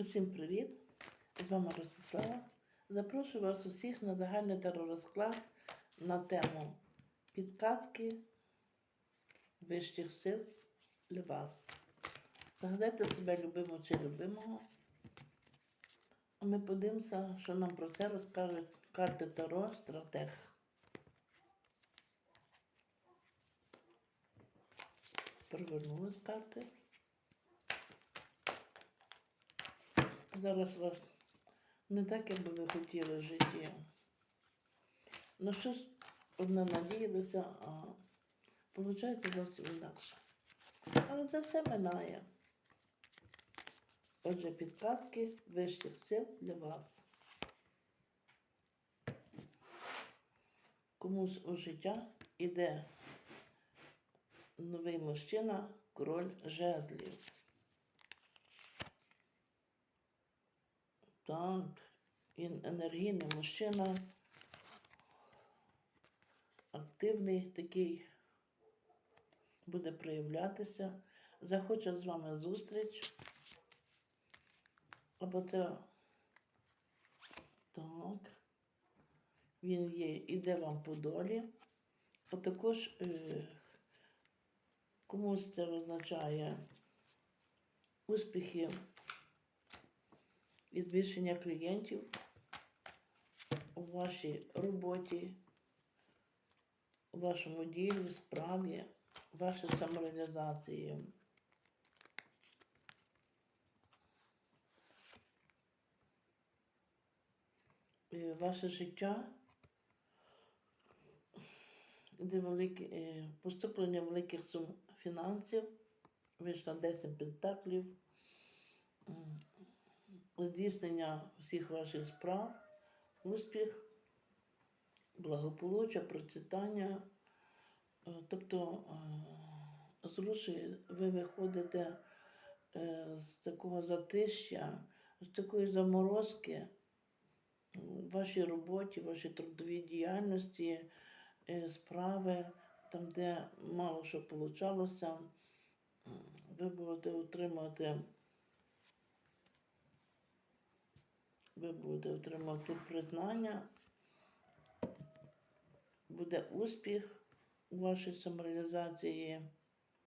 Усім привіт! З вами Ростислава. Запрошую вас усіх на загальний теророзклад на тему підказки вищих сил для вас. Загадайте себе любимого чи любимого. А ми подивимося, що нам про це розкажуть карти Таро Стратег. Перевернулись карти. Зараз вас не так, як би ви хотіли в житті. На щось одне надіялися, а виходить зовсім інакше. Але це все минає. Отже, підказки вищих сил для вас. Комусь у життя іде новий мужчина, король жезлів. Так, енергійний мужчина, активний такий, буде проявлятися, захоче з вами зустріч. Або це так. Він є, іде вам по долі. А також е, комусь це означає успіхи і збільшення клієнтів у вашій роботі, у вашому ділі, справі, вашій самореалізації. Е, Ваше життя, де великі, е, поступлення великих сум фінансів, вийшло 10 пентаклів, здійснення всіх ваших справ, успіх, благополуччя, процвітання. Е, Тобто е, з ви виходите е, з такого затища, з такої заморозки в вашій роботі, в вашій трудовій діяльності, справи, там, де мало що получалося, ви будете отримувати ви будете отримувати признання, буде успіх у вашій самореалізації.